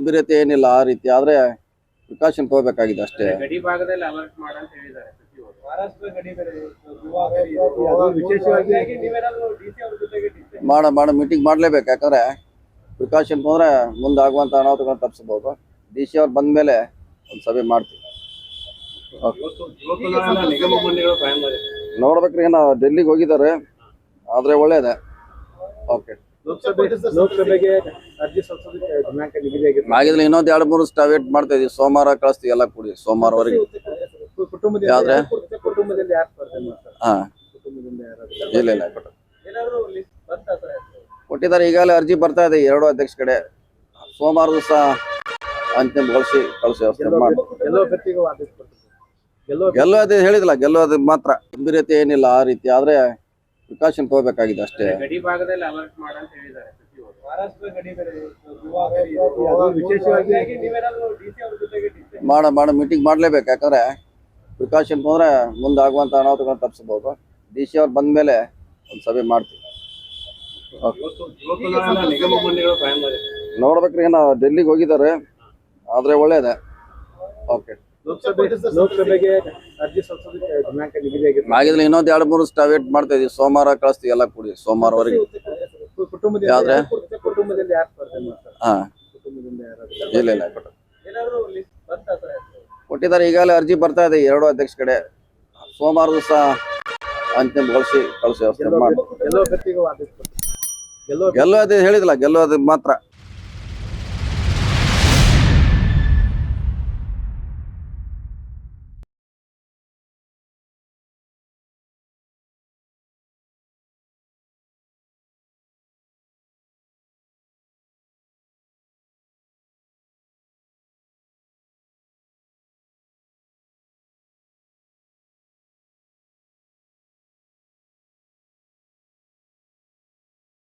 ಗಂಭೀರತೆ ಏನಿಲ್ಲ ಆ ರೀತಿ ಆದ್ರೆ ಪ್ರಿಕಾಷನ್ ತಗೋಬೇಕಾಗಿದೆ ಅಷ್ಟೇ. ಗಡಿ ಭಾಗದಲ್ಲಿ ಅಲರ್ಟ್ ಮಾಡಂತ ಹೇಳಿದ್ದಾರೆ ಮಾಡ? ಮಾಡ ಮೀಟಿಂಗ್ ಮಾಡಲೇಬೇಕು ಯಾಕಂದ್ರೆ ಪ್ರಿಕಾಷನ್ ಹೋದ್ರೆ ಮುಂದೆ ಆಗುವಂತ ಅನಾಹುತಗಳನ್ನ ತಪ್ಪಿಸಬಹುದು ಡಿ ಸಿ ಅವ್ರು ಬಂದ ಮೇಲೆ ಒಂದು ಸಭೆ ಮಾಡ್ತೀವಿ. ನೋಡ್ಬೇಕ್ರಿ ನಾವು ಡೆಲ್ಲಿಗೆ ಹೋಗಿದ್ದಾರೆ ಆದ್ರೆ ಒಳ್ಳೇದೇ. ಓಕೆ ಲೋಕಸಭೆ ಲೋಕಸಭೆಗೆ ಅರ್ಜಿ ಸಲ್ಲಿಸೋದಕ್ಕೆ ದಿನಾಂಕ ನಿಗದಿಯಾಗಿದೆ ಆಗಿದ್ರೆ ಇನ್ನೊಂದು ಎರಡು ಮೂರು ವೇಟ್ ಮಾಡ್ತಾ ಇದೀವಿ. ಸೋಮವಾರ ಕಳಿಸ್ತೀವಿ ಎಲ್ಲ ಕೂಡಿ. ಸೋಮವಾರವರೆಗೆ ಕುಟುಂಬದಿಂದ ಯಾವ್ದ್ರೆ? ಕುಟುಂಬದಿಂದ ಯಾರು ಸ್ಪರ್ಧೆ ಮಾಡ್ತಾರೆ? ಹಾ. ಕುಟುಂಬದಿಂದ ಯಾರಾದ್ರು ಇಲ್ಲ ಇಲ್ಲ ಕೊಟ್ಟು ಕೊಟ್ಟಿದ್ದಾರೆ. ಈಗಾಗಲೇ ಅರ್ಜಿ ಬರ್ತಾ ಇದೆ. ಎರಡು ಅಧ್ಯಕ್ಷ ಕಡೆ. ಸೋಮವಾರ ದಿವಸ ಅಂತಿಮಗೊಳಿಸಿ ಕಳಿಸಿ ವ್ಯವಸ್ಥೆ ಮಾಡಿ ಗೆಲ್ಲೋದು ಹೇಳಿದಿಲ್ಲ ಗೆಲ್ಲೋದು ಮಾತ್ರ. ಗಂಭೀರತೆ ಏನಿಲ್ಲ ಆ ರೀತಿ. ಆದ್ರೆ ಪ್ರಿಕಾಷನ್ ತಗೋಬೇಕಾಗಿದೆ ಅಷ್ಟೇ. ಗಡಿ ಭಾಗದಲ್ಲಿ ಅಲರ್ಟ್ ಮಾಡಂತ ಹೇಳಿದ್ದಾರೆ ಮಾಡ ಮಾಡ ಮೀಟಿಂಗ್ ಮಾಡಲೇಬೇಕು. ಯಾಕಂದ್ರೆ ಪ್ರಿಕಾಷನ್ ಹೋದ್ರೆ ಮುಂದೆ ಆಗುವಂತ ಅನಾಹುತಗಳನ್ನ ತಪ್ಪಿಸಬಹುದು ಡಿ ಸಿ ಅವ್ರು ಬಂದ ಮೇಲೆ ಒಂದು ಸಭೆ ಮಾಡ್ತೀವಿ. ನೋಡ್ಬೇಕ್ರಿ ಏನೋ ಡೆಲ್ಲಿಗೆ ಹೋಗಿದ್ದಾರೆ. ಆದ್ರೆ ಒಳ್ಳೇದೆ. ಓಕೆ ಲೋಕಸಭೆ ಲೋಕಸಭೆಗೆ ಅರ್ಜಿ ಸಲ್ಲಿಸೋದಕ್ಕೆ ದಿನಾಂಕ ನಿಗದಿಯಾಗಿದೆ ಆಗಿದ್ರೆ ಇನ್ನೊಂದು ಎರಡು ಮೂರು ವೇಟ್ ಮಾಡ್ತಾ ಇದೀವಿ. ಸೋಮವಾರ ಕಳಿಸ್ತೀವಿ ಎಲ್ಲ ಕೂಡಿ. ಸೋಮವಾರವರೆಗೆ ಕುಟುಂಬದಿಂದ ಯಾವ್ದ್ರೆ? ಕುಟುಂಬದಿಂದ ಯಾರು ಸ್ಪರ್ಧೆ ಮಾಡ್ತಾರೆ ಹಾ. ಕುಟುಂಬದಿಂದ ಯಾರಾದ್ರು ಇಲ್ಲ ಇಲ್ಲ ಕೊಟ್ಟು ಕೊಟ್ಟಿದ್ದಾರೆ ಈಗಾಗಲೇ ಅರ್ಜಿ ಬರ್ತಾ ಇದೆ. ಎರಡು ಅಧ್ಯಕ್ಷ ಕಡೆ. ಸೋಮವಾರ ದಿವಸ ಅಂತಿಮಗೊಳಿಸಿ ಕಳಿಸಿ ವ್ಯವಸ್ಥೆ ಮಾಡಿ ಗೆಲ್ಲೋದು ಹೇಳಿದಿಲ್ಲ ಗೆಲ್ಲೋದು ಮಾತ್ರ.